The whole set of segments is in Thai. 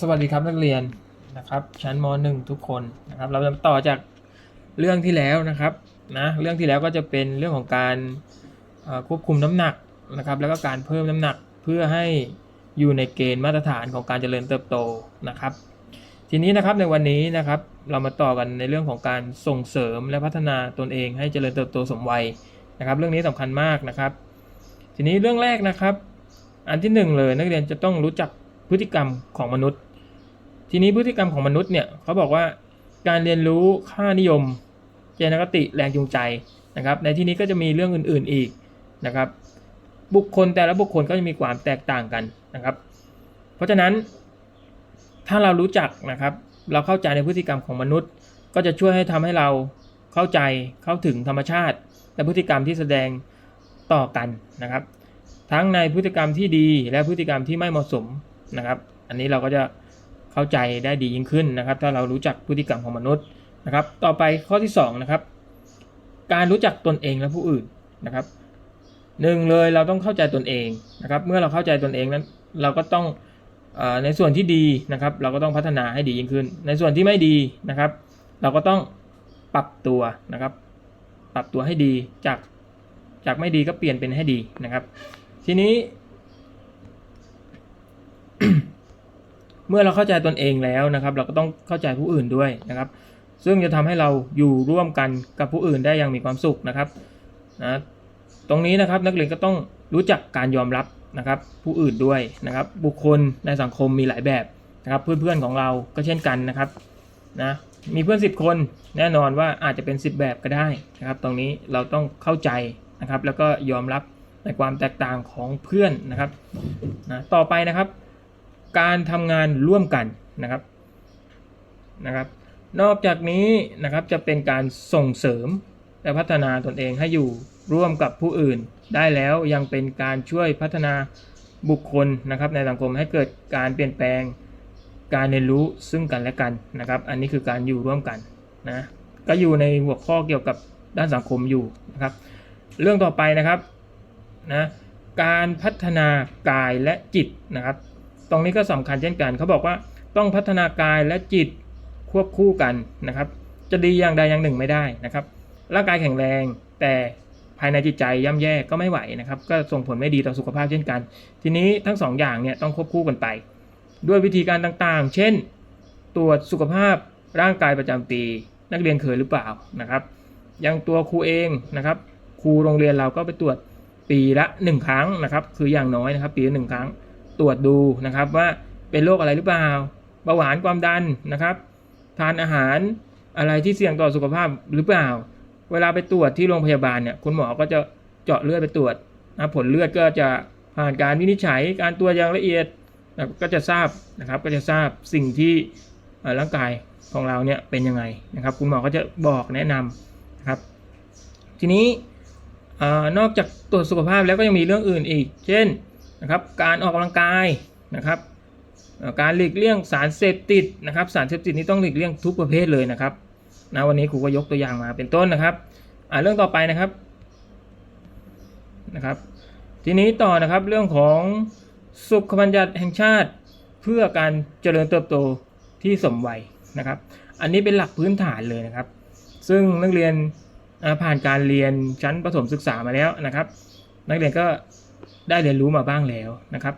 สวัสดีครับนักเรียนนะครับ ชั้นม .1 ทุกคนนะครับ เราจะต่อจากเรื่องที่แล้วนะครับนะเรื่องที่แล้วก็จะเป็นเรื่องของการควบคุมน้ำหนักนะครับ แล้วก็การเพิ่มน้ำหนักเพื่อให้อยู่ในเกณฑ์มาตรฐานของการเจริญเติบโตนะครับ ทีนี้นะครับในวันนี้นะครับ เรามาต่อกันในเรื่องของการส่งเสริมและพัฒนาตนเองให้เจริญเติบโตสมวัยนะครับ เรื่องนี้สำคัญมากนะครับ ทีนี้เรื่องแรกนะครับ อันที่หนึ่งเลยนักเรียนจะต้องรู้จัก พฤติกรรมของมนุษย์ ทีนี้พฤติกรรมของมนุษย์เนี่ยเขาบอกว่าการเรียนรู้ค่านิยมเจนคติแรงจูงใจนะครับ ในที่นี้ก็จะมีเรื่องอื่นๆอีกนะครับ บุคคลแต่ละบุคคลก็จะมีความแตกต่างกันนะครับ เพราะฉะนั้น ถ้าเรารู้จักนะครับ เราเข้าใจในพฤติกรรมของมนุษย์ ก็จะช่วยให้ทำให้เราเข้าใจเข้าถึงธรรมชาติ และพฤติกรรมที่แสดงต่อกันนะครับ ทั้งในพฤติกรรมที่ดีและพฤติกรรมที่ไม่เหมาะสม นะครับ อันนี้เราก็จะเข้าใจได้ดียิ่งขึ้นนะครับ ถ้าเรารู้จักพฤติกรรมของมนุษย์นะครับ ต่อไปข้อที่สองนะครับ การรู้จักตนเองและผู้อื่นนะครับหนึ่งเลยเราต้องเข้าใจตนเองนะครับ เมื่อเราเข้าใจตนเองนั้น เราก็ต้องอในส่วนที่ดีนะครับ เราก็ต้องพัฒนาให้ดียิ่งขึ้น ในส่วนที่ไม่ดีนะครับ เราก็ต้องปรับตัวนะครับ ปรับตัวให้ดีจากจากไม่ดีก็เปลี่ยนเป็นให้ดีนะครับ ทีนี้ เมื่อเราเข้าใจตนเองแล้วนะครับ เราก็ต้องเข้าใจผู้อื่นด้วยนะครับ ซึ่งจะทำให้เราอยู่ร่วมกันกับผู้อื่นได้อย่างมีความสุขนะครับนะตรงนี้นะครับนักเรียนก็ต้องรู้จักการยอมรับนะครับ ผู้อื่นด้วยนะครับ บุคคลในสังคมมีหลายแบบนะครับ เพื่อนๆของเราก็เช่นกันนะครับนะมีเพื่อน 10 คนแน่นอนว่าอาจจะเป็น 10 แบบก็ได้นะครับ ตรงนี้เราต้องเข้าใจนะครับ แล้วก็ยอมรับในความแตกต่างของเพื่อนนะครับนะต่อไปนะครับ การทำงานร่วมกันนะครับนะครับ นอกจากนี้นะครับจะเป็นการส่งเสริมและพัฒนาตนเองให้อยู่ร่วมกับผู้อื่น ได้แล้วยังเป็นการช่วยพัฒนาบุคคลนะครับ ในสังคมให้เกิดการเปลี่ยนแปลงการเรียนรู้ซึ่งกันและกันนะครับ อันนี้คือการอยู่ร่วมกันนะก็อยู่ในหัวข้อเกี่ยวกับด้านสังคมอยู่นะครับ เรื่องต่อไปนะครับนะการพัฒนากายและจิตนะครับ ตรงนี้ก็สำคัญเช่นกัน เขาบอกว่าต้องพัฒนากายและจิตควบคู่กันนะครับ จะดีอย่างใดอย่างหนึ่งไม่ได้นะครับ ร่างกายแข็งแรงแต่ภายในจิตใจย่ำแย่ก็ไม่ไหวนะครับ ก็ส่งผลไม่ดีต่อสุขภาพเช่นกัน ทีนี้ทั้งสองอย่างเนี่ยต้องควบคู่กันไป ด้วยวิธีการต่างๆ เช่น ตรวจสุขภาพร่างกายประจำปี นักเรียนเคยหรือเปล่านะครับ อย่างตัวครูเองนะครับ ครูโรงเรียนเราก็ไปตรวจปีละ 1 ครั้งนะครับ คืออย่างน้อยนะครับ ปีละหนึ่งครั้ง ตรวจดูนะครับว่าเป็นโรคอะไรหรือเปล่าเบาหวานความดันนะครับ ทานอาหารอะไรที่เสี่ยงต่อสุขภาพหรือเปล่า เวลาไปตรวจที่โรงพยาบาลเนี่ยคุณหมอก็จะเจาะเลือดไปตรวจนะผลเลือดก็จะผ่านการวินิจฉัยการตรวจอย่างละเอียดนะก็จะทราบนะครับก็จะทราบสิ่งที่ร่างกายของเราเนี่ยเป็นยังไงนะครับ คุณหมอก็จะบอกแนะนำนะครับ ทีนี้นอกจากตรวจสุขภาพแล้วก็ยังมีเรื่องอื่นอีก เช่น นะครับการออกกำลังกายนะครับการหลีกเลี่ยงสารเสพติดนะครับสารเสพติดนี้ต้องหลีกเลี่ยงทุกประเภทเลยนะครับนะวันนี้ครูก็ยกตัวอย่างมาเป็นต้นนะครับอเรื่องต่อไปนะครับนะครับ ทีนี้ต่อนะครับเรื่องของสุขบัญญัติแห่งชาติเพื่อการเจริญเติบโตที่สมวัยนะครับ อันนี้เป็นหลักพื้นฐานเลยนะครับ ซึ่งนักเรียนผ่านการเรียนชั้นประถมศึกษามาแล้วนะครับ นักเรียนก็ ได้เรียนรู้มาบ้างแล้วนะครับ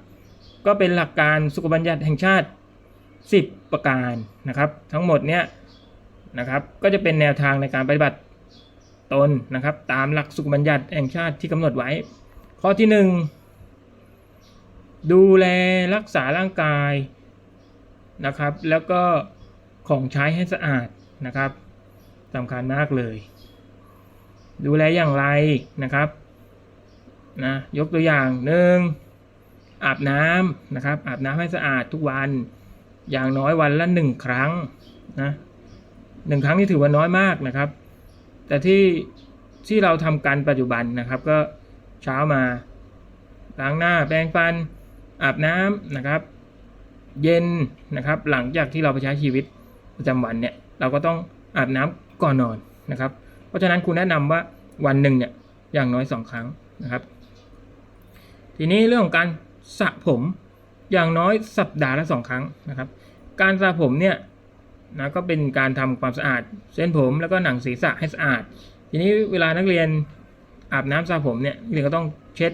ก็เป็นหลักการสุขบัญญัติแห่งชาติ 10 ประการนะครับ ทั้งหมดเนี้ยนะครับก็จะเป็นแนวทางในการปฏิบัติตนนะครับ ตามหลักสุขบัญญัติแห่งชาติที่กำหนดไว้ ข้อที่ 1 ดูแลรักษาร่างกายนะครับ แล้วก็ของใช้ให้สะอาดนะครับสำคัญมากเลย ดูแลอย่างไรนะครับ นะยกตัวอย่างหนึ่งอาบน้ำนะครับอาบน้ำให้สะอาดทุกวัน อย่างน้อยวันละหนึ่งครั้งนะหนึ่งครั้งนี่ถือว่าน้อยมากนะครับ แต่ที่ที่เราทำกันปัจจุบันนะครับ ก็เช้ามาล้างหน้าแปรงฟัน อาบน้ำนะครับ เย็นนะครับ หลังจากที่เราไปใช้ชีวิตประจำวันเนี่ยเราก็ต้องอาบน้ำก่อนนอนนะครับ เพราะฉะนั้นคุณแนะนำว่าวันหนึ่งเนี่ยอย่างน้อยสองครั้งนะครับ ทีนี้เรื่องของการสระผมอย่างน้อยสัปดาห์ละสองครั้งนะครับ การสระผมเนี่ยนะก็เป็นการทำความสะอาด เส้นผมแล้วก็หนังศีรษะให้สะอาด ทีนี้เวลานักเรียนอาบน้ำสระผมเนี่ยนักเรียนก็ต้องเช็ด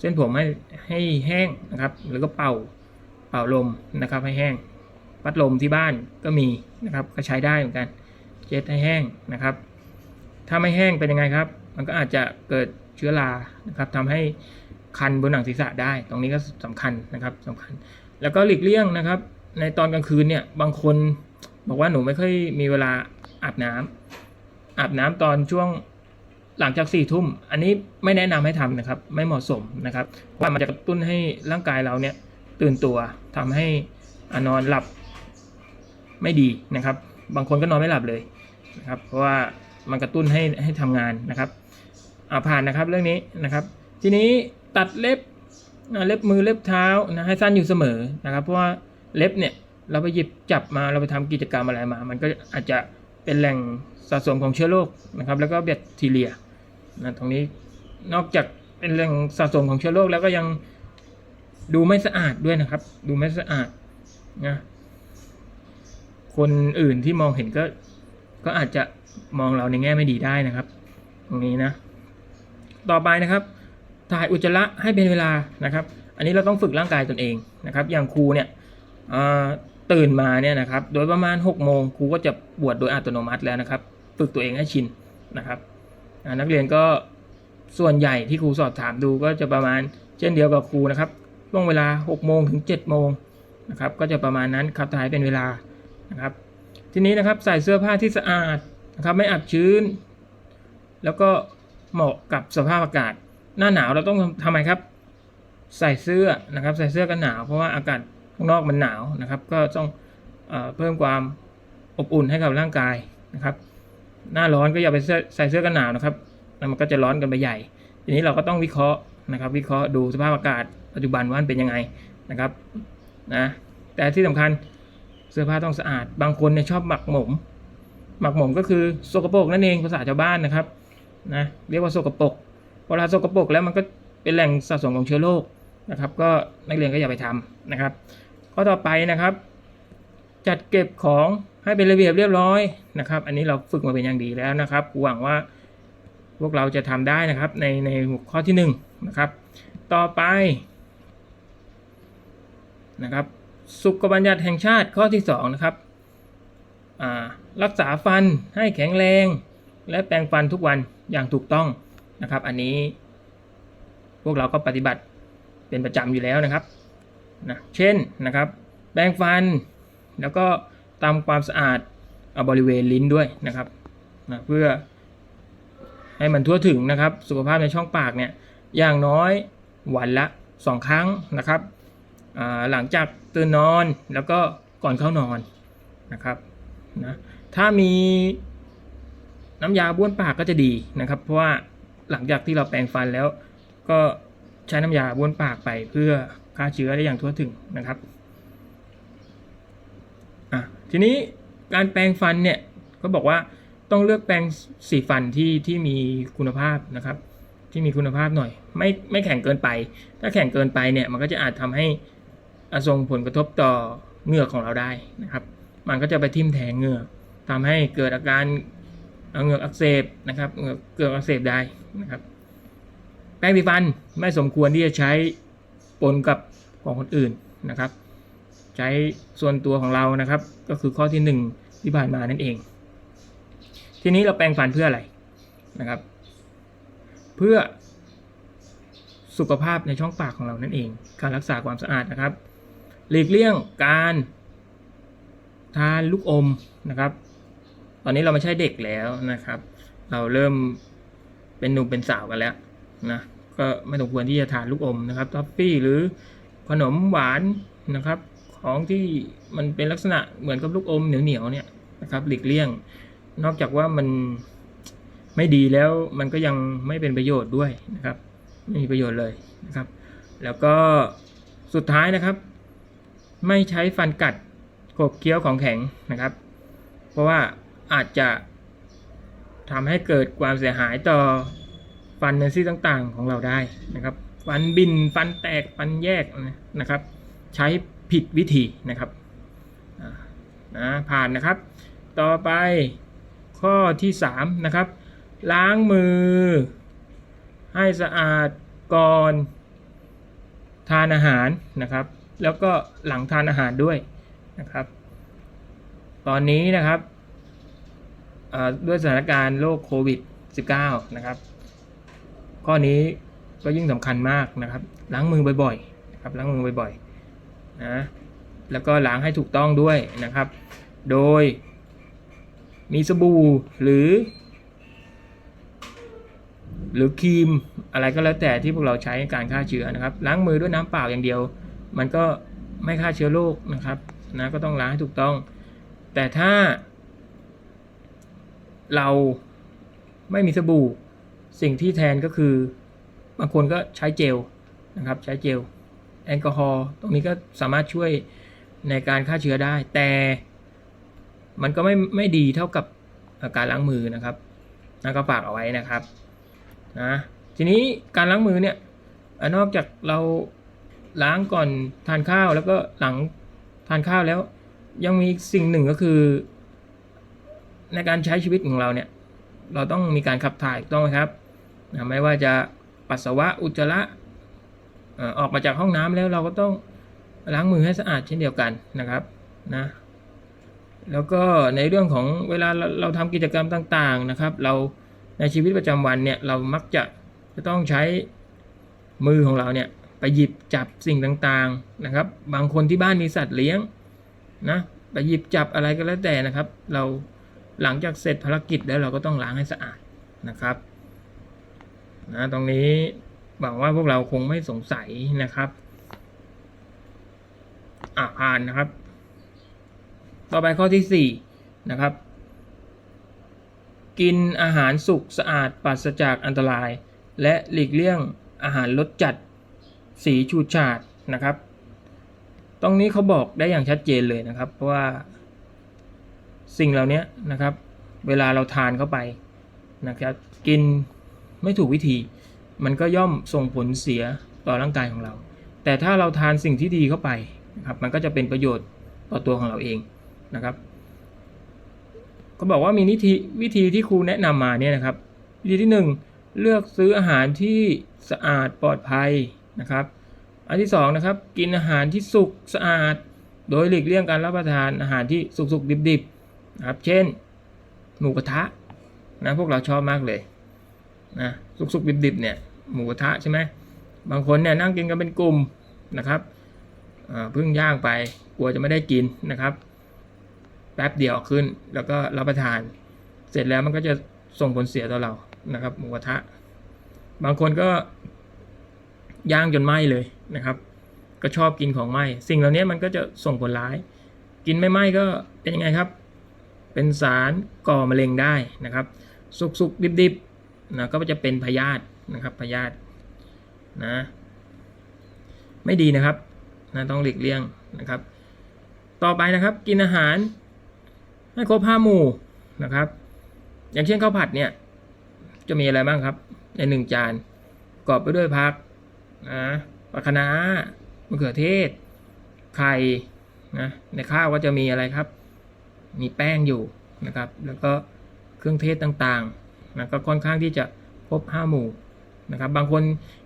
เส้นผมให้ให้แห้งนะครับแล้วก็เป่าเป่าลมนะครับให้แห้ง พัดลมที่บ้านก็มีนะครับก็ใช้ได้เหมือนกัน เช็ดให้แห้งนะครับ ถ้าไม่แห้งเป็นยังไงครับ มันก็อาจจะเกิด เชื้อรานะครับทำให้คันบนหนังศีรษะได้ ตรงนี้ก็สำคัญนะครับสำคัญ แล้วก็หลีกเลี่ยงนะครับ ในตอนกลางคืนเนี่ยบางคนบอกว่าหนูไม่ค่อยมีเวลาอาบน้ำอาบน้ำตอนช่วงหลังจากสี่ทุ่ม อันนี้ไม่แนะนำให้ทำนะครับ ไม่เหมาะสมนะครับเพราะว่ามันจะกระตุ้นให้ร่างกายเราเนี่ยตื่นตัวทำให้อนอนหลับไม่ดีนะครับ บางคนก็นอนไม่หลับเลยนะครับ เพราะว่ามันกระตุ้นให้ให้ทำงานนะครับ อ่าผ่านนะครับเรื่องนี้นะครับ ทีนี้ตัดเล็บเล็บมือเล็บเท้านะให้สั้นอยู่เสมอนะครับ เพราะว่าเล็บเนี่ยเราไปหยิบจับมาเราไปทำกิจกรรมอะไรมา มันก็อาจจะเป็นแหล่งสะสมของเชื้อโรคนะครับ แล้วก็แบคทีเรียนะตรงนี้นอกจากเป็นแหล่งสะสมของเชื้อโรคแล้วก็ยังดูไม่สะอาดด้วยนะครับ ดูไม่สะอาดนะคนอื่นที่มองเห็นก็ก็อาจจะมองเราในแง่ไม่ดีได้นะครับ ตรงนี้นะ ต่อไปนะครับถ่ายอุจจาระให้เป็นเวลานะครับ อันนี้เราต้องฝึกร่างกายตนเองนะครับ อย่างครูเนี่ยตื่นมาเนี่ยนะครับโดยประมาณ6กโมงครูก็จะบวชโดยอัตโนมัติแล้วนะครับ ฝึกตัวเองให้ชินนะครับนักเรียนก็ส่วนใหญ่ที่ครูสอบถามดูก็จะประมาณเช่นเดียวกับครูนะครับช่วงเวลา6โมงถึง7โมงนะครับก็จะประมาณนั้นขับถ่ายเป็นเวลานะครับ ทีนี้นะครับใส่เสื้อผ้าที่สะอาดนะครับไม่อับชื้น แล้วก็ เหมาะกับสภาพอากาศ หน้าหนาวเราต้องทำไมครับ ใส่เสื้อนะครับใส่เสื้อกันหนาวเพราะว่าอากาศข้างนอกมันหนาวนะครับ ก็ต้องเอเพิ่มความอบอุ่นให้กับร่างกายนะครับ หน้าร้อนก็อย่าไปใส่เสื้อกันหนาวนะครับมันก็จะร้อนกันไปใหญ่ ทีนี้เราก็ต้องวิเคราะห์นะครับ วิเคราะห์ดูสภาพอากาศปัจจุบันว่ามันเป็นยังไงนะครับนะแต่ที่สำคัญเสื้อผ้าต้องสะอาด บางคนเนี่ยชอบหมักหมม หมักหมมก็คือสกปรกนั่นเองภาษาชาวบ้านนะครับ นะเรียกว่าสกปรกเวลาสกปรกแล้วมันก็เป็นแหล่งสะสมของเชื้อโรคนะครับ ก็นักเรียนก็อย่าไปทำนะครับข้อต่อไปนะครับ จัดเก็บของให้เป็นระเบียบเรียบร้อยนะครับ อันนี้เราฝึกมาเป็นอย่างดีแล้วนะครับหวังว่าพวกเราจะทำได้นะครับในในหัวข้อที่หนึ่งนะครับ ต่อไปนะครับ สุขบัญญัติแห่งชาติข้อที่สองนะครับรักษาฟันให้แข็งแรง และแปรงฟันทุกวัน อย่างถูกต้องนะครับ อันนี้ พวกเราก็ปฏิบัติเป็นประจำอยู่แล้วนะครับนะเช่นนะครับแปรงฟัน แล้วก็ทำความสะอาดเอาบริเวณลิ้นด้วยนะครับนะเพื่อให้มันทั่วถึงนะครับ สุขภาพในช่องปากเนี่ยอย่างน้อยวันละสองครั้งนะครับอ่าหลังจากตื่นนอนแล้วก็ก่อนเข้านอนนะครับนะถ้ามี น้ำยาบ้วนปากก็จะดีนะครับ เพราะว่าหลังจากที่เราแปรงฟันแล้ว ก็ใช้น้ำยาบ้วนปากไปเพื่อฆ่าเชื้อได้อย่างทั่วถึงนะครับอะทีนี้การแปรงฟันเนี่ยก็บอกว่าต้องเลือกแปรงสีฟันที่ที่มีคุณภาพนะครับ ที่มีคุณภาพหน่อย ไม่ไม่แข็งเกินไป ถ้าแข็งเกินไปเนี่ยมันก็จะอาจทำให้อส่งผลกระทบต่อเหงือกของเราได้นะครับ มันก็จะไปทิ่มแทงเหงือกทำให้เกิดอาการ เหงือกอักเสบนะครับเหงือกเกิดอักเสบได้นะครับ แปรงสีฟันไม่สมควรที่จะใช้ปนกับของคนอื่นนะครับ ใช้ส่วนตัวของเรานะครับ ก็คือข้อที่หนึ่งที่ผ่านมานั่นเอง ทีนี้เราแปรงฟันเพื่ออะไรนะครับ เพื่อสุขภาพในช่องปากของเรานั่นเอง การรักษาความสะอาดนะครับ หลีกเลี่ยงการทานลูกอมนะครับ ตอนนี้เราไม่ใช่เด็กแล้วนะครับ เราเริ่มเป็นหนุ่มเป็นสาวกันแล้วนะก็ไม่สมควรที่จะทานลูกอมนะครับท็อฟฟี่หรือขนมหวานนะครับ ของที่มันเป็นลักษณะเหมือนกับลูกอมเหนียวๆเนี่ยนะครับหลีกเลี่ยง นอกจากว่ามันไม่ดีแล้วมันก็ยังไม่เป็นประโยชน์ด้วยนะครับ ไม่มีประโยชน์เลยนะครับ แล้วก็สุดท้ายนะครับ ไม่ใช้ฟันกัดขบเคี้ยวของแข็งนะครับ เพราะว่า อาจจะทำให้เกิดความเสียหายต่อฟันในซี่ต่างๆของเราได้นะครับ ฟันบินฟันแตกฟันแยกนะครับ ใช้ผิดวิธีนะครับนะผ่านนะครับ ต่อไปข้อที่3นะครับ ล้างมือ ให้สะอาดก่อนทานอาหารนะครับ แล้วก็หลังทานอาหารด้วยนะครับ ตอนนี้นะครับ ด้วยสถานการณ์โรคโควิด -19 นะครับ ข้อนี้ก็ยิ่งสำคัญมากนะครับ ล้างมือบ่อยๆนะครับล้างมือบ่อยๆนะแล้วก็ล้างให้ถูกต้องด้วยนะครับ โดยมีสบู่หรือ หรือครีมอะไรก็แล้วแต่ที่พวกเราใช้ในการฆ่าเชื้อนะครับ ล้างมือด้วยน้ำเปล่าอย่างเดียว มันก็ไม่ฆ่าเชื้อโรคนะครับนะก็ต้องล้างให้ถูกต้อง แต่ถ้า เราไม่มีสบู่สิ่งที่แทนก็คือบางคนก็ใช้เจลนะครับ ใช้เจลแอลกอฮอล์ตรงนี้ก็สามารถช่วยในการฆ่าเชื้อได้ แต่มันก็ไม่ไม่ดีเท่ากับการล้างมือนะครับนั่นก็ฝากเอาไว้นะครับนะทีนี้การล้างมือเนี่ยนอกจากเราล้างก่อนทานข้าวแล้วก็หลังทานข้าวแล้ว ยังมีสิ่งหนึ่งก็คือ ในการใช้ชีวิตของเราเนี่ยเราต้องมีการขับถ่ายต้องไหมครับนะไม่ว่าจะปัสสาวะอุจจาระออกมาจากห้องน้ำแล้วเราก็ต้องล้างมือให้สะอาดเช่นเดียวกันนะครับนะแล้วก็ในเรื่องของเวลาเราเราทำกิจกรรมต่างๆนะครับ เราในชีวิตประจำวันเนี่ยเรามักจะจะต้องใช้มือของเราเนี่ยไปหยิบจับสิ่งต่างๆนะครับ บางคนที่บ้านมีสัตว์เลี้ยงนะไปหยิบจับอะไรก็แล้วแต่นะครับ เรา หลังจากเสร็จภารกิจแล้วเราก็ต้องล้างให้สะอาดนะครับนะตรงนี้หวังว่าพวกเราคงไม่สงสัยนะครับ อ่าผ่านนะครับ ต่อไปข้อที่สี่นะครับ กินอาหารสุกสะอาดปราศจากอันตราย และหลีกเลี่ยงอาหารรสจัดสีฉูดฉาดนะครับ ตรงนี้เขาบอกได้อย่างชัดเจนเลยนะครับ เพราะว่า สิ่งเหล่านี้นะครับ เวลาเราทานเข้าไปนะครับกินไม่ถูกวิธี มันก็ย่อมส่งผลเสียต่อร่างกายของเรา แต่ถ้าเราทานสิ่งที่ดีเข้าไปนะครับมันก็จะเป็นประโยชน์ต่อตัวของเราเองนะครับเขาบอกว่ามีวิธีวิธีที่ครูแนะนำมาเนี่ยนะครับวิธีที่หนึ่งเลือกซื้ออาหารที่สะอาดปลอดภัยนะครับ อันที่สองนะครับกินอาหารที่สุกสะอาด โดยหลีกเลี่ยงการรับประทานอาหารที่สุกๆดิบๆ นะครับ เช่น หมูกระทะนะพวกเราชอบมากเลยนะสุกๆดิบๆเนี่ยหมูกระทะใช่ไหมบางคนเนี่ยนั่งกินกันเป็นกลุ่มนะครับเพิ่งย่างไปกลัวจะไม่ได้กินนะครับแป๊บเดียวขึ้นแล้วก็รับประทาน เสร็จแล้วมันก็จะส่งผลเสียต่อเรานะครับหมูกระทะ บางคนก็ย่างจนไหม้เลยนะครับ ก็ชอบกินของไหม้สิ่งเหล่านี้มันก็จะส่งผลร้าย กินไม่ไหม้ก็เป็นยังไงครับ เป็นสารก่อมะเร็งได้นะครับ สุกๆดิบๆนะก็จะเป็นพยาธินะครับพยาธินะไม่ดีนะครับนะต้องหลีกเลี่ยงนะครับ ต่อไปนะครับกินอาหารให้ครบห้าหมู่นะครับ อย่างเช่นข้าวผัดเนี่ยจะมีอะไรบ้างครับ ในหนึ่งจานประกอบไปด้วยผักนะปลาคะน้ามะเขือเทศไข่นะในข้าวก็จะมีอะไรครับ มีแป้งอยู่นะครับ แล้วก็เครื่องเทศต่างๆนะก็ค่อนข้างที่จะครบห้าหมู่นะครับ บางคน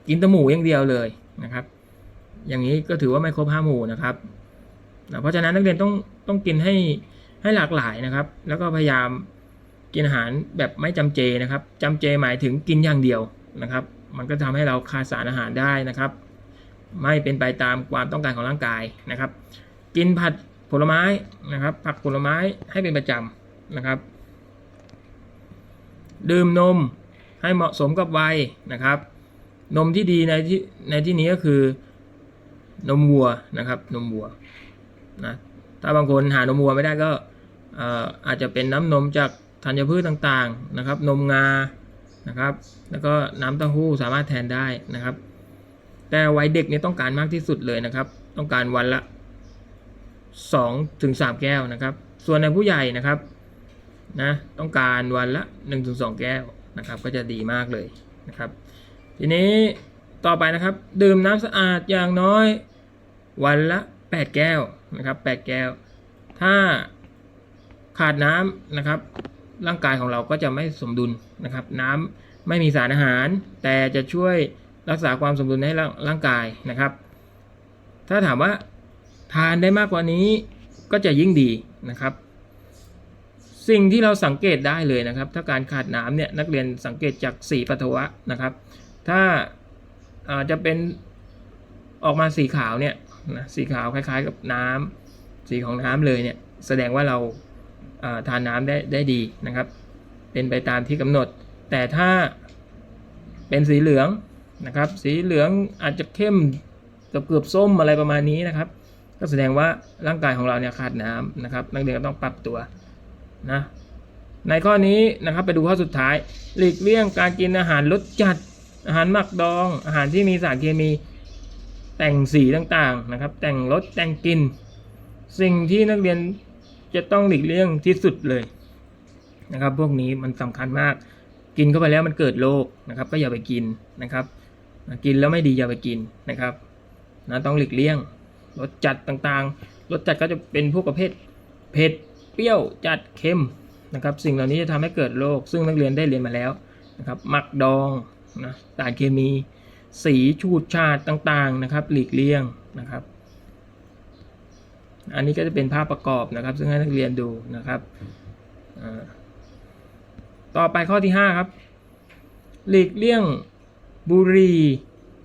กินแต่หมูอย่างเดียวเลยนะครับ อย่างนี้ก็ถือว่าไม่ครบห้าหมู่นะครับนะเพราะฉะนั้นนักเรียนต้องต้องกินให้ให้หลากหลายนะครับ แล้วก็พยายามกินอาหารแบบไม่จำเจนะครับจำเจหมายถึงกินอย่างเดียวนะครับ มันก็ทำให้เราขาดสารอาหารได้นะครับ ไม่เป็นไปตามความต้องการของร่างกายนะครับ กินผัด ผลไม้นะครับ ผักผลไม้ให้เป็นประจำนะครับ ดื่มนมให้เหมาะสมกับวัยนะครับ นมที่ดีในที่ในที่นี้ก็คือนมวัวนะครับ นมวัวนะถ้าบางคนหานมวัวไม่ได้ก็เอ่อาจจะเป็นน้ำนมจากธัญพืชต่างๆนะครับ นมงานะครับ แล้วก็น้ำเต้าหู้สามารถแทนได้นะครับ แต่วัยเด็กนี่ต้องการมากที่สุดเลยนะครับ ต้องการวันละ 2ถึง3แก้วนะครับ ส่วนในผู้ใหญ่นะครับนะต้องการวันละ1ถึง2แก้วนะครับก็จะดีมากเลยนะครับ ทีนี้ต่อไปนะครับ ดื่มน้ำสะอาดอย่างน้อยวันละ 8 แก้วนะครับ8แก้ว ถ้าขาดน้ำนะครับ ร่างกายของเราก็จะไม่สมดุลนะครับ น้ำไม่มีสารอาหาร แต่จะช่วยรักษาความสมดุลให้ร่างร่างกายนะครับ ถ้าถามว่า ทานได้มากกว่านี้ก็จะยิ่งดีนะครับ สิ่งที่เราสังเกตได้เลยนะครับ ถ้าการขาดน้ำเนี่ยนักเรียนสังเกตจากสีปัสสาวะนะครับ ถ้าอาจจะเป็นออกมาสีขาวเนี่ยนะสีขาวคล้ายๆกับน้ำสีของน้ำเลยเนี่ยแสดงว่าเราาทานน้ำได้ได้ดีนะครับ เป็นไปตามที่กำหนด แต่ถ้าเป็นสีเหลืองนะครับ สีเหลืองอาจจะเข้มเกือบเกือบส้มอะไรประมาณนี้นะครับ ก็แสดงว่าร่างกายของเราเนี่ยขาดน้ำนะครับ นักเรียนก็ต้องปรับตัวนะในข้อนี้นะครับไปดูข้อสุดท้าย หลีกเลี่ยงการกินอาหารรสจัด อาหารหมักดอง อาหารที่มีสารเคมีแต่งสีต่างๆนะครับ แต่งรสแต่งกลิ่นสิ่งที่นักเรียนจะต้องหลีกเลี่ยงที่สุดเลยนะครับ พวกนี้มันสำคัญมาก กินเข้าไปแล้วมันเกิดโรคนะครับ ก็อย่าไปกินนะครับ กินแล้วไม่ดีอย่าไปกินนะครับนะต้องหลีกเลี่ยง รสจัดต่างๆ รสจัดก็จะเป็นพวกประเภทเผ็ด เปรี้ยว จัด เค็มนะครับ สิ่งเหล่านี้จะทำให้เกิดโรค ซึ่งนักเรียนได้เรียนมาแล้วนะครับหมักดองนะสารเคมี สีฉูดฉาดต่างๆนะครับ หลีกเลี่ยงนะครับ อันนี้ก็จะเป็นภาพประกอบนะครับ ซึ่งให้นักเรียนดูนะครับ ต่อไปข้อที่ 5 ครับ หลีกเลี่ยงบุหรี่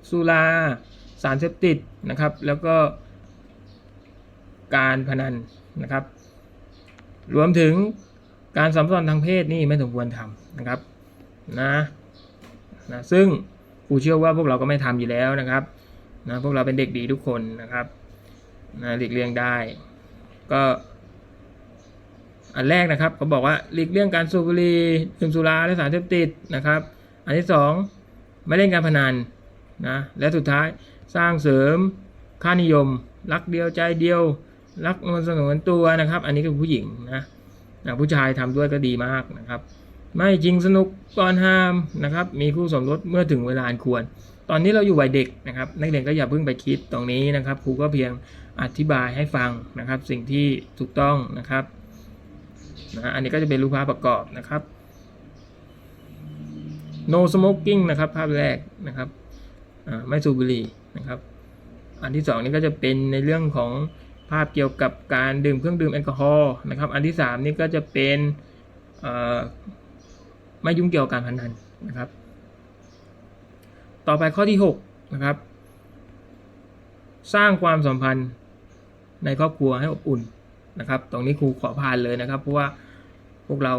สุรา สารเสพติดนะครับ แล้วก็ การพนันนะครับ รวมถึงการสัมพันธ์ทางเพศนี่ไม่สมควรทำนะครับนะนะซึ่งครูเชื่อว่าพวกเราก็ไม่ทำอยู่แล้วนะครับนะพวกเราเป็นเด็กดีทุกคนนะครับนะหลีกเลี่ยงได้ ก็อันแรกนะครับเขาบอกว่าหลีกเลี่ยงการสูบบุหรี่ดื่มสุราและสารเสพติดนะครับ อันที่สองไม่เล่นการพนันนะและสุดท้ายสร้างเสริมค่านิยม รักเดียวใจเดียว รักนวลสงวนตัวนะครับ อันนี้คือผู้หญิงนะนะผู้ชายทำด้วยก็ดีมากนะครับ ไม่จริงสนุกก่อนห้ามนะครับ มีคู่สมรสเมื่อถึงเวลาอันควร ตอนนี้เราอยู่วัยเด็กนะครับ นักเรียนก็อย่าเพิ่งไปคิดตรงนี้นะครับครูก็เพียงอธิบายให้ฟังนะครับ สิ่งที่ถูกต้องนะครับนะอันนี้ก็จะเป็นรูปภาพประกอบนะครับ no smoking นะครับ ภาพแรกนะครับไม่สูบบุหรี่นะครับ อันที่สองนี่ก็จะเป็นในเรื่องของ ภาพเกี่ยวกับการดื่มเครื่องดื่มแอลกอฮอล์นะครับ อันที่สามนี่ก็จะเป็นไม่ยุ่งเกี่ยวกับการพนันนะครับ ต่อไปข้อที่หกนะครับ สร้างความสัมพันธ์ในครอบครัวให้อบอุ่นนะครับ ตรงนี้ครูขอผ่านเลยนะครับ เพราะว่าพวกเรา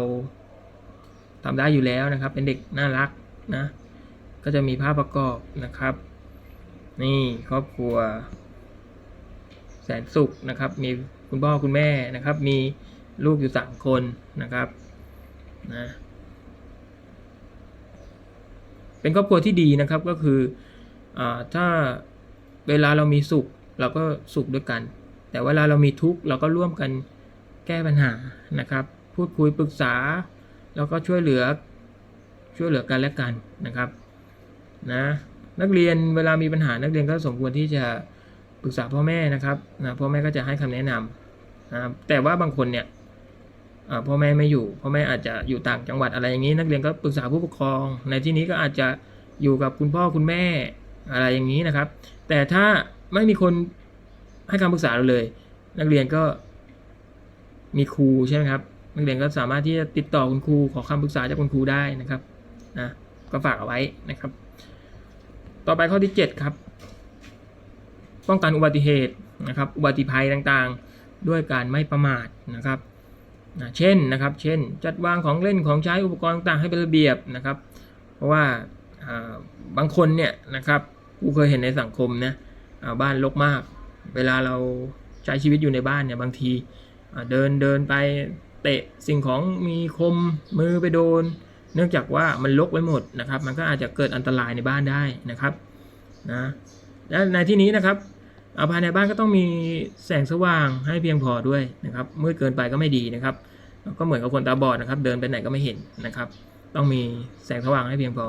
ทำได้อยู่แล้วนะครับ เป็นเด็กน่ารักนะ ก็จะมีภาพประกอบนะครับ นี่ครอบครัว แสนสุขนะครับ มีคุณพ่อคุณแม่นะครับ มีลูกอยู่สามคนนะครับนะเป็นครอบครัวที่ดีนะครับก็คืออาถ้าเวลาเรามีสุขเราก็สุขด้วยกัน แต่เวลาเรามีทุกข์เราก็ร่วมกันแก้ปัญหานะครับ พูดคุยปรึกษา แล้วก็ช่วยเหลือช่วยเหลือกันและกันนะครับนะนักเรียนเวลามีปัญหานักเรียนก็สมควรที่จะ ปรึกษาพ่อแม่นะครับนะพ่อแม่ก็จะให้คำแนะนำนะครับแต่ว่าบางคนเนี่ยพ่อแม่ไม่อยู่ พ่อแม่อาจจะอยู่ต่างจังหวัดอะไรอย่างนี้ นักเรียนก็ปรึกษาผู้ปกครอง ในที่นี้ก็อาจจะอยู่กับคุณพ่อคุณแม่อะไรอย่างนี้นะครับ แต่ถ้าไม่มีคนให้คำปรึกษาเราเลย นักเรียนก็มีครูใช่ไหมครับ นักเรียนก็สามารถที่จะติดต่อคุณครูขอคำปรึกษาจากคุณครูได้นะครับนะก็ฝากเอาไว้นะครับ ต่อไปข้อที่ 7 ครับ ป้องกันอุบัติเหตุนะครับอุบัติภัยต่างๆ ด้วยการไม่ประมาทนะครับนะเช่นนะครับเช่น จัดวางของเล่นของใช้อุปกรณ์ต่างๆให้เป็นระเบียบนะครับ เพราะว่าบางคนเนี่ยนะครับกูเคยเห็นในสังคมนะบ้านรกมาก เวลาเราใช้ชีวิตอยู่ในบ้านเนี่ยบางทีเดินเดินไปเตะสิ่งของมีคมมือไปโดน เนื่องจากว่ามันลกไว้หมดนะครับ มันก็อาจจะเกิดอันตรายในบ้านได้นะครับนะและในที่นี้นะครับ อาภายในบ้านก็ต้องมีแสงสว่างให้เพียงพอด้วยนะครับมืดเกินไปก็ไม่ดีนะครับก็เหมือนกับคนตาบอดนะครับ เดินไปไหนก็ไม่เห็นนะครับ ต้องมีแสงสว่างให้เพียงพอ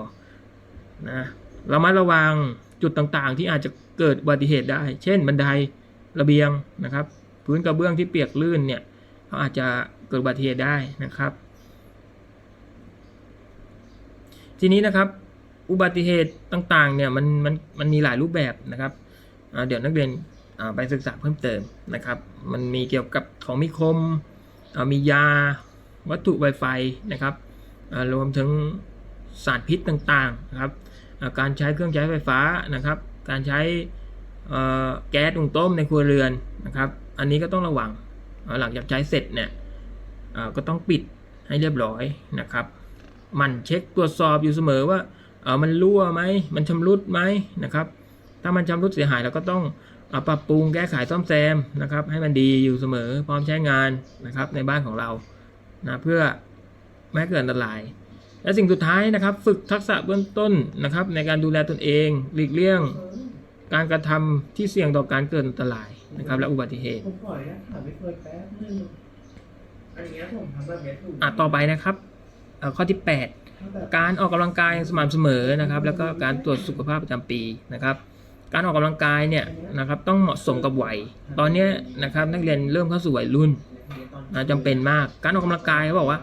นะเรามาระวังจุดต่างๆ ที่อาจจะเกิดอุบัติเหตุได้ เช่น บันไดระเบียงนะครับ พื้นกระเบื้องที่เปียกลื่นเนี่ยเขาอาจจะเกิดอุบัติเหตุได้นะครับ ทีนี้นะครับอุบัติเหตุต่างๆเนี่ยมันมันมันมีหลายรูปแบบนะครับ เดี๋ยวนักเรียนไปศึกษาเพิ่มเติมนะครับ มันมีเกี่ยวกับของมีคม มียา วัตถุไวไฟนะครับรวมถึงสารพิษต่างๆนะครับ การใช้เครื่องใช้ไฟฟ้านะครับ การใช้แก๊สหุงต้มในครัวเรือนนะครับ อันนี้ก็ต้องระวัง หลังจากใช้เสร็จเนี่ยก็ต้องปิดให้เรียบร้อยนะครับ มันเช็คตรวจสอบอยู่เสมอว่ามันรั่วไหม มันชำรุดไหมนะครับ ถ้ามันชำรุดเสียหายเราก็ต้องเอาปรับปรุงแก้ไขซ่อมแซมนะครับให้มันดีอยู่เสมอพร้อมใช้งานนะครับในบ้านของเรานะเพื่อไม่ให้เกิดอันตราย และสิ่งสุดท้ายนะครับ ฝึกทักษะเบื้องต้นนะครับ ในการดูแลตนเองหลีกเลี่ยงการกระทำที่เสี่ยงต่อการเกิดอันตรายนะครับ และอุบัติเหตุผมขออนุญาตถามไม่เคยแป๊บนึงอันเนี้ยผมทำแบบเนี้ยถูกอะต่อไปนะครับเอ่อข้อที่8ถ้าแบบการออกกำลังกายอย่างสม่ำเสมอนะครับ แล้วก็การตรวจสุขภาพประจำปีนะครับ การออกกำลังกายเนี่ยนะครับต้องเหมาะสมกับวัย ตอนนี้นะครับนักเรียนเริ่มเข้าสู่วัยรุ่นนะจำเป็นมาก การออกกำลังกายเขาบอกว่า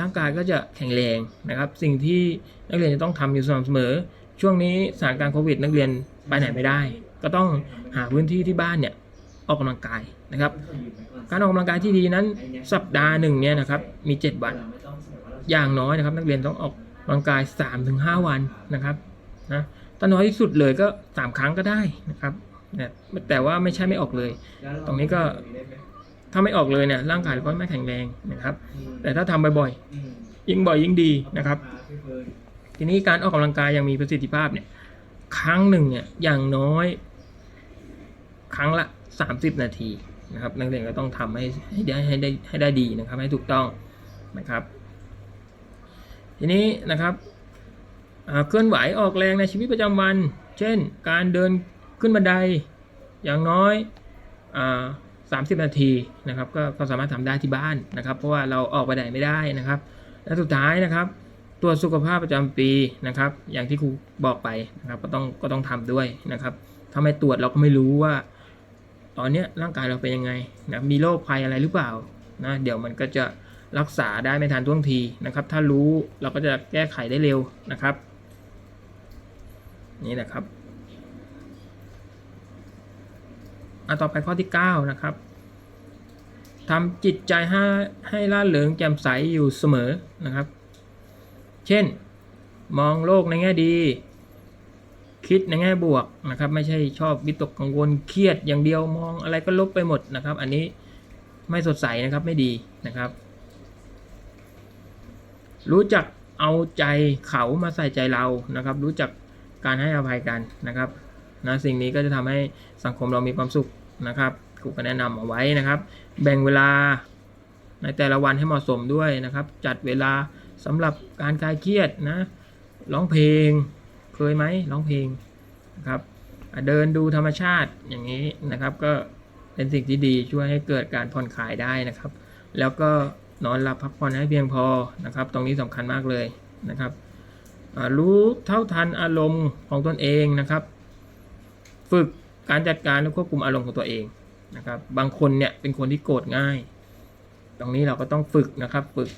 ร่างกายก็จะแข็งแรงนะครับ สิ่งที่นักเรียนจะต้องทำอยู่สม่ำเสมอ ช่วงนี้สถานการณ์โควิด นักเรียนไปไหนไม่ได้ ก็ต้องหาพื้นที่ที่บ้านเนี่ยออกกำลังกายนะครับ การออกกำลังกายที่ดีนั้นสัปดาห์หนึ่งเนี่ยนะครับมี 7 วัน อย่างน้อยนะครับ นักเรียนต้องออกกำลังกาย 3-5 วันนะครับนะ ถ้าน้อยที่สุดเลยก็3ครั้งก็ได้นะครับนะแต่ว่าไม่ใช่ไม่ออกเลย ตรงนี้ก็ถ้าไม่ออกเลยเนี่ยร่างกายก็ไม่แข็งแรงนะครับ แต่ถ้าทำบ่อยๆยิ่งบ่อยยิ่งดีนะครับ ทีนี้การออกกำลังกายยังมีประสิทธิภาพเนี่ยครั้งหนึ่งเนี่ยอย่างน้อย ครั้งละ 30 นาทีนะครับนักเรียนก็ต้องทำให้ให้ได้ให้ได้ให้ได้ดีนะครับ ให้ถูกต้องนะครับ ทีนี้นะครับ เคลื่อนไหวออกแรงในชีวิตประจำวัน เช่น การเดินขึ้นบันไดอย่างน้อยอา30นาทีนะครับก็ก็สามารถทำได้ที่บ้านนะครับ เพราะว่าเราออกไปไหนไม่ได้นะครับ และสุดท้ายนะครับตรวจสุขภาพประจำปีนะครับ อย่างที่ครูบอกไปนะครับ ก็ต้องก็ต้องทำด้วยนะครับ ถ้าไม่ตรวจเราก็ไม่รู้ว่า ตอนนี้ร่างกายเราเป็นยังไงนะมีโรคภัยอะไรหรือเปล่านะเดี๋ยวมันก็จะรักษาได้ไม่ทันท่วงทีนะครับ ถ้ารู้เราก็จะแก้ไขได้เร็วนะครับ นี่นะครับอะต่อไปข้อที่ 9 นะครับทำจิตใจให้ให้ล่าเริงแจ่มใสอยู่เสมอนะครับ เช่น มองโลกในแง่ดี คิดในแง่บวกนะครับ ไม่ใช่ชอบวิตกกังวลเครียดอย่างเดียวมองอะไรก็ลบไปหมดนะครับ อันนี้ไม่สดใสนะครับไม่ดีนะครับ รู้จักเอาใจเขามาใส่ใจเรานะครับ รู้จัก การให้อภัยกันนะครับนะสิ่งนี้ก็จะทำให้สังคมเรามีความสุขนะครับครูก็แนะนำเอาไว้นะครับ แบ่งเวลาในแต่ละวันให้เหมาะสมด้วยนะครับ จัดเวลาสำหรับการคลายเครียดนะร้องเพลงเคยไหมร้องเพลงนะครับเดินดูธรรมชาติอย่างนี้นะครับ ก็เป็นสิ่งที่ดีช่วยให้เกิดการผ่อนคลายได้นะครับ แล้วก็นอนหลับพักผ่อนให้เพียงพอนะครับ ตรงนี้สำคัญมากเลยนะครับ รู้เท่าทันอารมณ์ของตนเองนะครับ ฝึกการจัดการและควบคุมอารมณ์ของตัวเองนะครับ บางคนเนี่ยเป็นคนที่โกรธง่าย ตรงนี้เราก็ต้องฝึกนะครับ ฝึก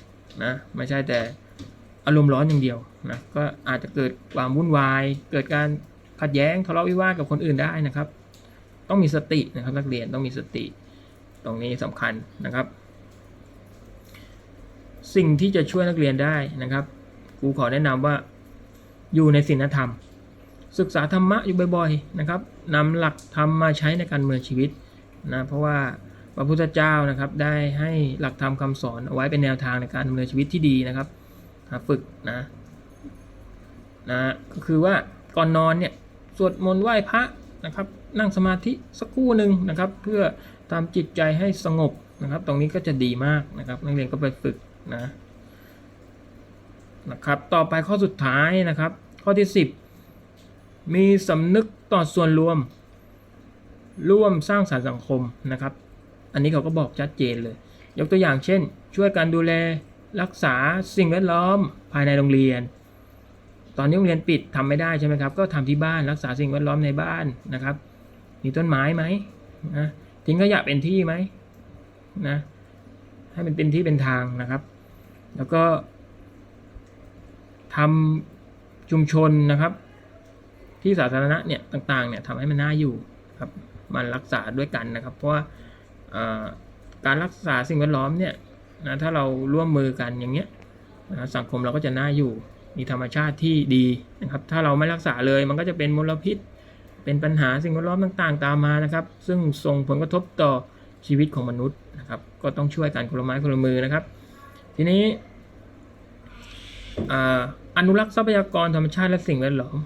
นะไม่ใช่แต่อารมณ์ร้อนอย่างเดียวนะก็อาจจะเกิดความวุ่นวาย เกิดการขัดแย้งทะเลาะวิวาทกับคนอื่นได้นะครับ ต้องมีสตินะครับนักเรียนต้องมีสติ ตรงนี้สำคัญนะครับ สิ่งที่จะช่วยนักเรียนได้นะครับครูขอแนะนำว่า อยู่ในศีลธรรม ศึกษาธรรมะอยู่บ่อยๆนะครับนำหลักธรรมมาใช้ในการเมืองชีวิตนะเพราะว่าพระพุทธเจ้านะครับได้ให้หลักธรรมคำสอนเอาไว้เป็นแนวทางในการดำเนินชีวิตที่ดีนะครับฝึกนะนะก็คือว่าก่อนนอนเนี่ยสวดมนต์ไหว้พระนะครับนั่งสมาธิสักครู่หนึ่งนะครับ เพื่อทำจิตใจให้สงบนะครับ ตรงนี้ก็จะดีมากนะครับนักเรียนก็ไปฝึกนะ นะครับ ต่อไปข้อสุดท้ายนะครับ ข้อที่ 10 มีสำนึกต่อส่วนรวม ร่วมสร้างสรรค์สังคมนะครับ อันนี้เขาก็บอกชัดเจนเลย ยกตัวอย่างเช่น ช่วยการดูแลรักษาสิ่งแวดล้อมภายในโรงเรียน ตอนนี้โรงเรียนปิดทำไม่ได้ใช่ไหมครับ ก็ทำที่บ้านรักษาสิ่งแวดล้อมในบ้านนะครับ มีต้นไม้ไหมนะทิ้งขยะเป็นที่ไหมนะให้มันเป็นที่เป็นทางนะครับ แล้วก็ ทำชุมชนนะครับ ที่สาธารณะเนี่ยต่างๆเนี่ยทำให้มันน่าอยู่ครับมันรักษาด้วยกันนะครับ เพราะว่าการรักษาสิ่งแวดล้อมเนี่ยนะถ้าเราร่วมมือกันอย่างเงี้ยนะสังคมเราก็จะน่าอยู่มีธรรมชาติที่ดีนะครับ ถ้าเราไม่รักษาเลยมันก็จะเป็นมลพิษ เป็นปัญหาสิ่งแวดล้อมต่างๆ ตามมานะครับ ซึ่งส่งผลกระทบต่อชีวิตของมนุษย์นะครับ ก็ต้องช่วยกันคนละไม้คนละมือนะครับ ทีนี้ อนุรักษ์ทรัพยากรธรรมชาติและสิ่งแวดล้อม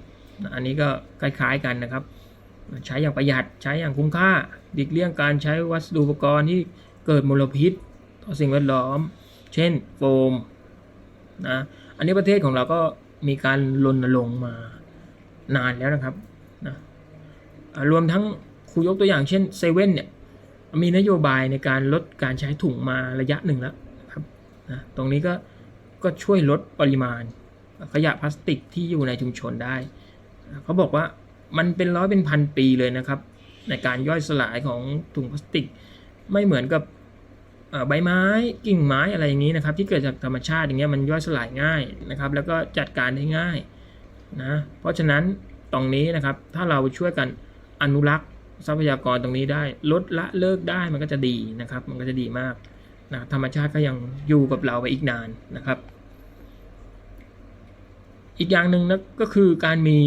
อันนี้ก็คล้ายๆกันนะครับ ใช้อย่างประหยัดใช้อย่างคุ้มค่าหลีกเลี่ยงการใช้วัสดุอุปกรณ์ที่เกิดมลพิษต่อสิ่งแวดล้อม เช่นโฟมนะอันนี้ประเทศของเราก็มีการรณรงค์มานานแล้วนะครับนะรวมทั้งครูยกตัวอย่างเช่นเซเว่นเนี่ยมีนโยบายในการลดการใช้ถุงมาระยะหนึ่งแล้วนะครับนะตรงนี้ก็ ก็ช่วยลดปริมาณ ขยะพลาสติกที่อยู่ในชุมชนได้ เขาบอกว่ามันเป็นร้อยเป็นพันปีเลยนะครับ ในการย่อยสลายของถุงพลาสติก ไม่เหมือนกับใบไม้กิ่งไม้อะไรอย่างนี้นะครับ ที่เกิดจากธรรมชาติอย่างเงี้ยมันย่อยสลายง่ายนะครับ แล้วก็จัดการได้ง่ายนะเพราะฉะนั้นตรงนี้นะครับถ้าเราช่วยกันอนุรักษ์ทรัพยากรตรงนี้ได้ ลดละเลิกได้มันก็จะดีนะครับ มันก็จะดีมาก นะธรรมชาติก็ยังอยู่กับเราไปอีกนานนะครับ อีกอย่างหนึ่งนะก็คือการมี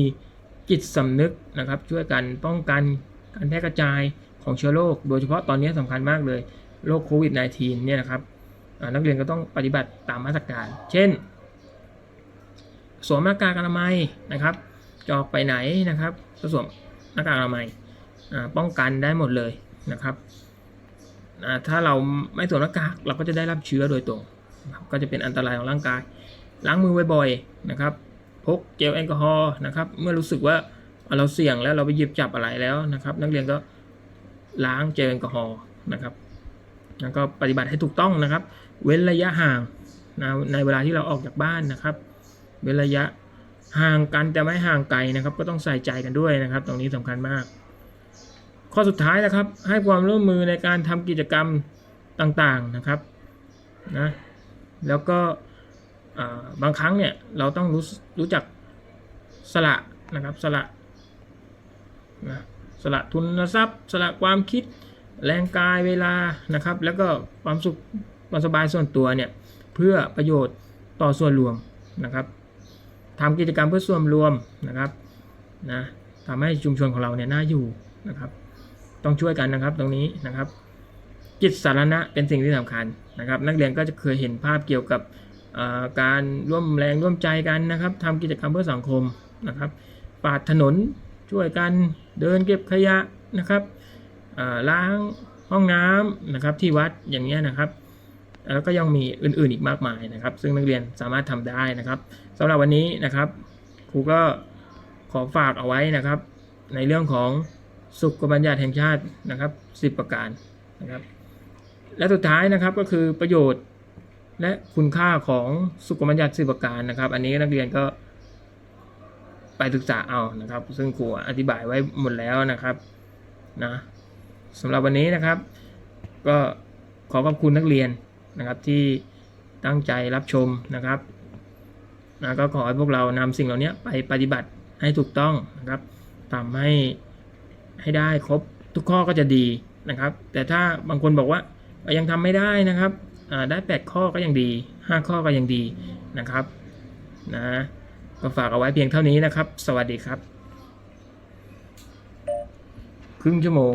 จิตสำนึกนะครับ ช่วยกันป้องกันการแพร่กระจายของเชื้อโรคโดยเฉพาะตอนนี้สำคัญมากเลยโรคโควิด -19 เนี่ยนะครับนักเรียนก็ต้องปฏิบัติตามมาตรการ เช่น สวมหน้ากากอนามัยนะครับจะออกไปไหนนะครับก็สวมหน้ากากอนามัยป้องกันได้หมดเลยนะครับ ถ้าเราไม่สวมหน้ากากเราก็จะได้รับเชื้อโดยตรง ก็จะเป็นอันตรายของร่างกาย ล้างมือบ่อยๆนะครับ พกเจลแอลกอฮอล์นะครับ เมื่อรู้สึกว่าเราเสี่ยงแล้วเราไปหยิบจับอะไรแล้วนะครับ นักเรียนก็ล้างเจลแอลกอฮอล์นะครับ แล้วก็ปฏิบัติให้ถูกต้องนะครับ เว้นระยะห่างนะในเวลาที่เราออกจากบ้านนะครับ เว้นระยะห่างกันแต่ไม่ห่างไกลนะครับ ก็ต้องใส่ใจกันด้วยนะครับ ตรงนี้สำคัญมาก ข้อสุดท้ายนะครับ ให้ความร่วมมือในการทำกิจกรรมต่างๆนะครับนะแล้วก็บางครั้งเนี่ยเราต้องรู้รู้จักสละนะครับสละนะสละทุนทรัพย์ สละความคิดแรงกายเวลานะครับ แล้วก็ความสุขความสบายส่วนตัวเนี่ยเพื่อประโยชน์ต่อส่วนรวมนะครับทำกิจกรรมเพื่อส่วนรวมนะครับนะทำให้ชุมชนของเราเนี่ยน่าอยู่นะครับ ต้องช่วยกันนะครับตรงนี้นะครับจิตสาธารณะเป็นสิ่งที่สำคัญนะครับ นักเรียนก็จะเคยเห็นภาพเกี่ยวกับการร่วมแรงร่วมใจกันนะครับทำกิจกรรมเพื่อสังคมนะครับปาดถนนช่วยกันเดินเก็บขยะนะครับล้างห้องน้ำนะครับที่วัดอย่างเงี้ยนะครับ แล้วก็ยังมีอื่นๆอีกมากมายนะครับ ซึ่งนักเรียนสามารถทำได้นะครับสำหรับวันนี้นะครับครูก็ขอฝากเอาไว้นะครับ ในเรื่องของ สุขบัญญัติแห่งชาตินะครับ 10 ประการนะครับ และสุดท้ายนะครับก็คือประโยชน์และคุณค่าของสุขบัญญัติสิบประการนะครับ อันนี้นักเรียนก็ไปศึกษาเอานะครับ ซึ่งครูอธิบายไว้หมดแล้วนะครับนะสำหรับวันนี้นะครับ ก็ขอขอบคุณนักเรียนนะครับที่ตั้งใจรับชมนะครับนะก็ขอให้พวกเรานำสิ่งเหล่านี้ไปปฏิบัติให้ถูกต้องนะครับทำให้ ให้ได้ครบทุกข้อก็จะดีนะครับ แต่ถ้าบางคนบอกว่ายังทำไม่ได้นะครับได้8ข้อก็ยังดี 5 ข้อก็ยังดีนะครับนะก็ฝากเอาไว้เพียงเท่านี้นะครับ สวัสดีครับ ครึ่งชั่วโมง